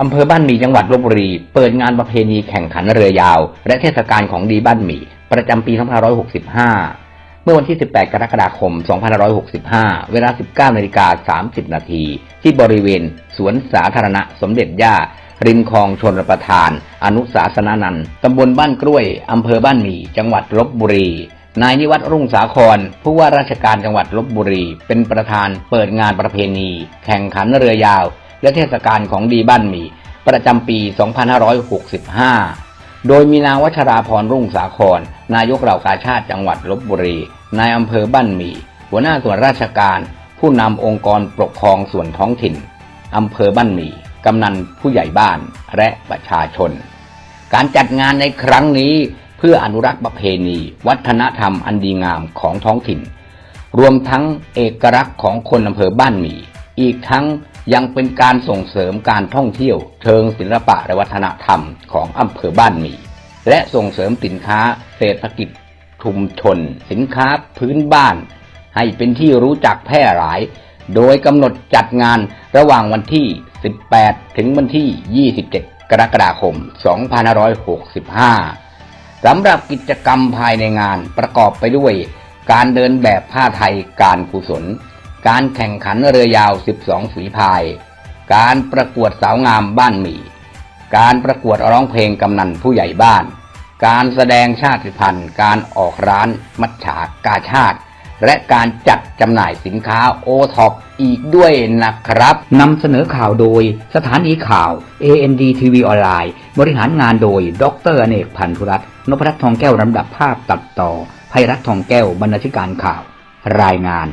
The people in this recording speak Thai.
อำเภอบ้านหมี่จังหวัดลบบุรี เปิดงานประเพณีแข่งขันเรือยาว และเทศกาลของดีบ้านหมี่ ประจำปี 2565 เมื่อวันที่ 18 กรกฎาคม 2565 เวลา 19นาฬิกา30 นาที ที่บริเวณ สวนสาธารณะสมเด็จย่า ริมคลองชนประทาน อนุสาสนานันท์ตำบลบ้านกล้วยอำเภอบ้านหมี่ จังหวัดลบบุรีนายนิวัฒน์รุ่งสาคร ผู้ว่าราชการจังหวัดลบบุรี เป็นประธานเปิดงานประเพณี แข่งขันเรือยาว และเทศกาลของดีบ้านหมี่ประจำปี 2565 โดยมีนางวัชราพรรุ่งสาคร นายกเหล่ากาชาติจังหวัดลบบุรี นายอำเภอบ้านหมี่หัวหน้าส่วนราชการ ผู้นำองค์กรปกครองส่วนท้องถิ่นอำเภอบ้านหมี่กำนันผู้ใหญ่บ้านและประชาชน การจัดงานในครั้งนี้เพื่ออนุรักษ์ประเพณี วัฒนธรรมอันดีงามของท้องถิ่น รวมทั้งเอกลักษณ์ของคนอำเภอบ้านหมี่อีกทั้ง ยังเป็นการส่งเสริมการท่องเที่ยวเชิงศิลปะและวัฒนธรรมของอำเภอบ้านหมี่และส่งเสริมสินค้าเศรษฐกิจชุมชน สินค้าพื้นบ้าน ให้เป็นที่รู้จักแพร่หลาย โดยกำหนดจัดงานระหว่างวันที่ 18 ถึงวันที่ 27 กรกฎาคม 2565 สำหรับกิจกรรมภายในงานประกอบไปด้วย การเดินแบบผ้าไทยการกุศล การแข่งขันเรือยาว 12 ฝีพาย การประกวดสาวงามบ้านหมี่ การประกวดร้องเพลงกำนันผู้ใหญ่บ้าน การแสดงชาติพันธุ์ การออกร้านมัจฉากาชาติ และการจัดจำหน่ายสินค้าโอท็อปอีกด้วยนะครับนำเสนอข่าวโดยสถานีข่าว AND TV ออนไลน์ บริหารงานโดย ดรอเนกพันธุรัตน์นพรัตน์ทองแก้วลำดับภาพตัดต่อภัยรัตน์ทองแก้วบรรณาธิการข่าว รายงาน